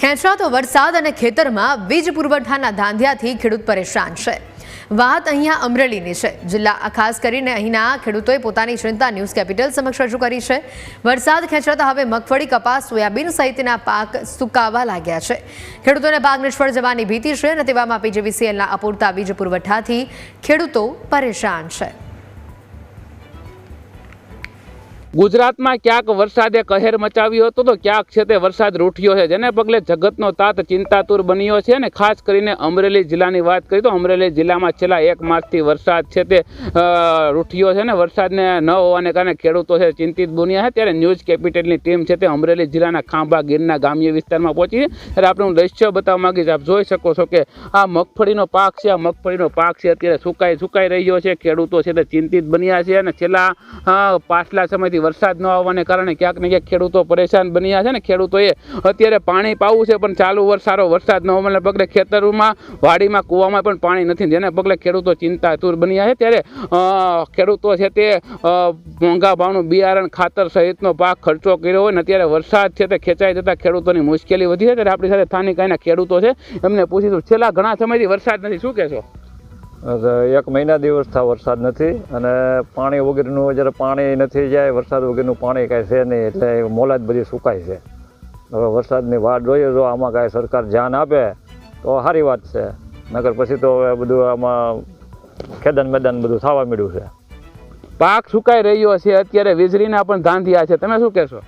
ખેંચાતો વરસાદ અને ખેતરમાં વીજ પુરવઠાના ધાંધિયાથી ખેડૂત પરેશાન છે. વાત અહીંયા અમરેલીની છે. જિલ્લા ખાસ કરીને અહીંના ખેડૂતોએ પોતાની ચિંતા ન્યૂઝ કેપિટલ સમક્ષ રજૂ કરી છે. વરસાદ ખેંચાતા હવે મગફળી, કપાસ, સોયાબીન સહિતના પાક સુકાવા લાગ્યા છે. ખેડૂતોને પાક નિષ્ફળ જવાની ભીતિ છે અને તેવામાં પીજીવીસીએલના અપૂરતા વીજ પુરવઠાથી ખેડૂતો પરેશાન છે. ગુજરાતમાં ક્યાંક વરસાદે કહેર મચાવ્યો હતો તો ક્યાંક છે તે વરસાદ રૂઠ્યો છે. જેને પગલે જગતનો તાત ચિંતાતુર બન્યો છે અને ખાસ કરીને અમરેલી જિલ્લાની વાત કરીએ તો અમરેલી જિલ્લામાં છેલ્લા એક માસથી વરસાદ છે તે રૂઠ્યો છે ને વરસાદને ન હોવાને કારણે ખેડૂતો છે ચિંતિત બન્યા છે. ત્યારે ન્યૂઝ કેપિટલની ટીમ છે તે અમરેલી જિલ્લાના ખાંભા, ગીરના ગામ્ય વિસ્તારમાં પહોંચી ત્યારે આપણે હું દ્રશ્ય બતાવવા માગીશ આપ જોઈ શકો છો કે આ મગફળીનો પાક છે, આ મગફળીનો પાક છે, અત્યારે સુકાઈ સુકાઈ રહ્યો છે. ખેડૂતો છે તે ચિંતિત બન્યા છે અને છેલ્લા પાછલા સમયથી વરસાદ ન આવવાને કારણે ક્યાંક ને ક્યાંક ખેડૂતો પરેશાન બન્યા છે ને. ખેડૂતોએ અત્યારે પાણી પાવું છે, પણ ચાલુ વર્ષ સારો વરસાદ ન હોવાને પગલે ખેતરોમાં, વાડીમાં, કૂવામાં પણ પાણી નથી. જેને પગલે ખેડૂતો ચિંતાતુર બન્યા છે. ત્યારે ખેડૂતો છે તે મોંઘા ભાવનું બિયારણ, ખાતર સહિતનો પાક ખર્ચો કર્યો હોય ને, અત્યારે વરસાદ છે તે ખેંચાઈ જતાં ખેડૂતોની મુશ્કેલી વધી છે. ત્યારે આપણી સાથે સ્થાનિક અહીંના ખેડૂતો છે. એમને પૂછીશું, છેલ્લા ઘણા સમયથી વરસાદ નથી. શું કહેશો? એક મહિના દિવસ દિવસથી વરસાદ નથી અને પાણી વગરનું જ્યારે પાણી નથી જાય વરસાદ વગરનું પાણી કાંઈ છે નહીં એટલે મોલાદ બધી સુકાય છે. હવે વરસાદની વાત જોઈએ જો આમાં કાંઈ સરકાર ધ્યાન આપે તો સારી વાત છે. નગર પછી તો હવે બધું આમાં ખેદાન મેદાન બધું થવા મળ્યું છે. પાક સુકાઈ રહ્યો છે અત્યારે વીજળીના પણ ધાંધિયા છે. તમે શું કહેશો?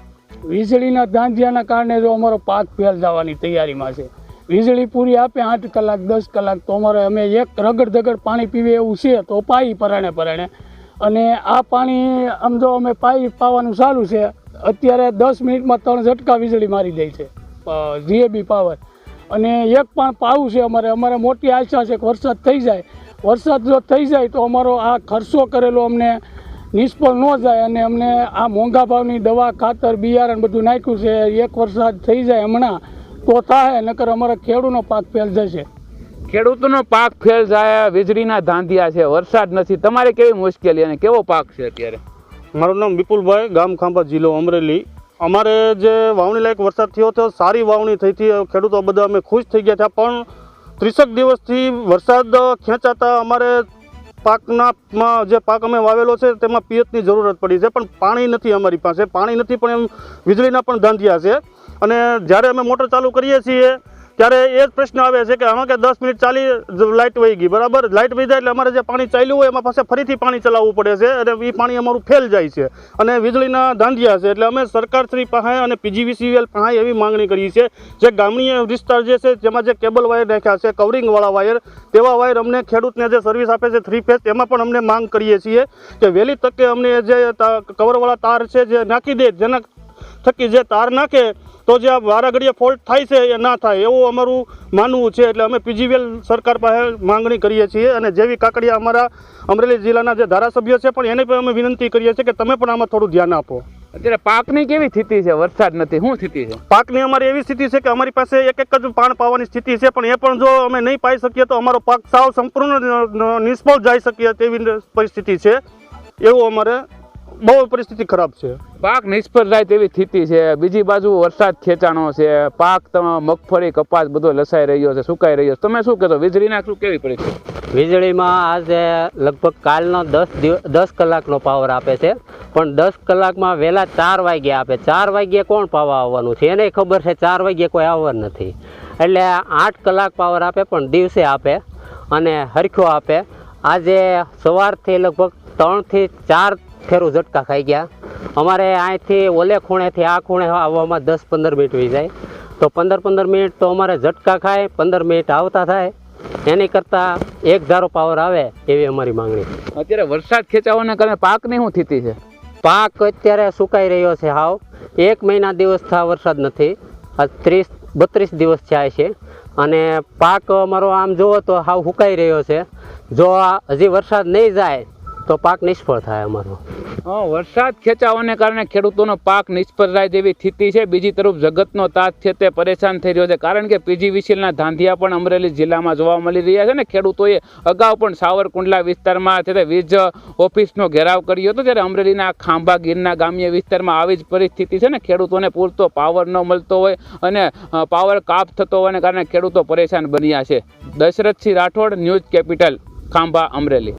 વીજળીના ધાંધિયાના કારણે જો અમારો પાક ફેલ જવાની તૈયારીમાં છે. વીજળી પૂરી આપે આઠ કલાક, દસ કલાક તો અમારે અમે એક રગડ ધગડ પાણી પીવે એવું છે તો પાઈ પરાણે પરાણે. અને આ પાણી આમ જો અમે પાઈ પાવાનું ચાલુ છે, અત્યારે દસ મિનિટમાં ત્રણ ઝટકા વીજળી મારી દે છે જીએબી પાવર. અને એક પણ પાવું છે અમારે અમારે મોટી આશા છે કે વરસાદ થઈ જાય. વરસાદ જો થઈ જાય તો અમારો આ ખર્ચો કરેલો અમને નિષ્ફળ ન જાય અને અમને આ મોંઘા ભાવની દવા, ખાતર, બિયારણ બધું નાખ્યું છે, એક વરસાદ થઈ જાય હમણાં. તો થાય નકર અમારા ખેડૂતનો પાક ફેલ જશે. ખેડૂતોનો પાક ફેલ જાય વીજળીના ધાંધિયા છે વરસાદ નથી. તમારે કેવી મુશ્કેલી અને કેવો પાક છે અત્યારે? મારું નામ વિપુલભાઈ ગામ ખાંભા જિલ્લો અમરેલી. અમારે જે વાવણી લાયક વરસાદ થયો હતો સારી વાવણી થઈ હતી. ખેડૂતો બધા અમે ખુશ થઈ ગયા હતા પણ ત્રીસેક દિવસથી વરસાદ ખેંચાતા અમારે પાકનામાં જે પાક અમે વાવેલો છે તેમાં પિયતની જરૂરત પડી છે પણ પાણી નથી અમારી પાસે. પાણી નથી પણ એમ વીજળીના પણ ધાંધિયા છે. અને જ્યારે અમે મોટર ચાલુ કરીએ છીએ, ત્યારે એ જ પ્રશ્ન આવે છે કે આમાં કે દસ મિનિટ ચાલી લાઇટ વહી ગઈ, બરાબર? લાઇટ વહી જાય એટલે અમારે જે પાણી ચાલ્યું હોય એમાં પાસે ફરીથી પાણી ચલાવવું પડે છે અને એ પાણી અમારું ફેલ જાય છે. અને વીજળીના ધાંધિયા છે, એટલે અમે સરકારશ્રી પાસે અને પીજીવીસીએલ પાસે એવી માંગણી કરી છે જે ગામડીય વિસ્તાર જે છે, જેમાં જે કેબલ વાયર નાખ્યા છે, કવરિંગવાળા વાયર, તેવા વાયર અમને ખેડૂતને જે સર્વિસ આપે છે થ્રી ફેસ, એમાં પણ અમને માંગ કરીએ છીએ કે વહેલી તકે અમને જે કવરવાળા તાર છે, જે નાખી દે, જેના થકી જે તાર નાખે તો જે આ વારાઘડીએ ફોલ્ટ થાય છે એ ના થાય એવું અમારું માનવું છે. એટલે અમે પીજીવીએલ સરકાર પાસે માંગણી કરીએ છીએ અને જેવી કાકડિયા અમારા અમરેલી જિલ્લાના જે ધારાસભ્યો છે પણ એને પણ અમે વિનંતી કરીએ છીએ કે તમે પણ આમાં થોડું ધ્યાન આપો. અત્યારે પાકની કેવી સ્થિતિ છે? વરસાદ નથી. શું સ્થિતિ છે? પાકની અમારી એવી સ્થિતિ છે કે અમારી પાસે એક એક જ પાણ પાવાની સ્થિતિ છે પણ એ પણ જો અમે નહીં પાઈ શકીએ તો અમારો પાક સાવ સંપૂર્ણ નિષ્ફળ જઈ શકીએ તેવી પરિસ્થિતિ છે. એવું અમારે બહુ પરિસ્થિતિ ખરાબ છે. પાક નિષ્ફળ જાય તેવી સ્થિતિ છે. બીજી બાજુ વરસાદ ખેંચાણો છે. પાક મગફળી કપાસ બધો લસાઈ રહ્યો છે સુકાઈ રહ્યો છે. તમે શું કહેશો? વીજળીના શું કેવી પરિસ્થિતિ? વીજળીમાં આજે લગભગ કાલનો દસ દિવસ દસ કલાકનો પાવર આપે છે. પણ દસ કલાકમાં વહેલા ચાર વાગ્યે આપે. ચાર વાગ્યે કોણ પાવા આવવાનું છે? એને ખબર છે ચાર વાગ્યે કોઈ આવવાનું નથી. એટલે આઠ કલાક પાવર આપે પણ દિવસે આપે અને હરખ્યો આપે. આજે સવારથી લગભગ ત્રણથી ચાર ફેરું ઝટકા ખાઈ ગયા. અમારે અહીંથી ઓલે ખૂણેથી આ ખૂણે આવવામાં દસ પંદર મિનિટ વી જાય. તો પંદર પંદર મિનિટ તો અમારે ઝટકા ખાય પંદર મિનિટ આવતા થાય. એની કરતાં એક ધારો પાવર આવે એવી અમારી માંગણી. અત્યારે વરસાદ ખેંચાવાના કારણે પાકની શું સ્થિતિ છે? પાક અત્યારે સુકાઈ રહ્યો છે હાવ. એક મહિના દિવસ થા વરસાદ નથી. આ ત્રીસ બત્રીસ દિવસ થયા છે. અને પાક અમારો આમ જુઓ તો હાવ સુકાઈ રહ્યો છે. જો આ હજી વરસાદ નહીં જાય તો પાક નિષ્ફળ થાય અમારો. વરસાદ ખેંચાવાને કારણે ખેડૂતોનો પાક નિષ્ફળ થાય તેવી સ્થિતિ છે. બીજી તરફ જગતનો તાત છે તે પરેશાન થઈ રહ્યો છે. કારણ કે પીજીવીસીએલના ધાંધિયા પણ અમરેલી જિલ્લામાં જોવા મળી રહ્યા છે ને ખેડૂતોએ અગાઉ પણ સાવરકુંડલા વિસ્તારમાં છે તે વીજ ઓફિસનો ઘેરાવ કર્યો હતો. ત્યારે અમરેલીના ખાંભા, ગીરના ગામ્ય વિસ્તારમાં આવી જ પરિસ્થિતિ છે ને ખેડૂતોને પૂરતો પાવર ન મળતો હોય અને પાવર કાપ થતો હોવાને કારણે ખેડૂતો પરેશાન બન્યા છે. Dasharathsinh Rathod, news capital, Khambha, Amreli.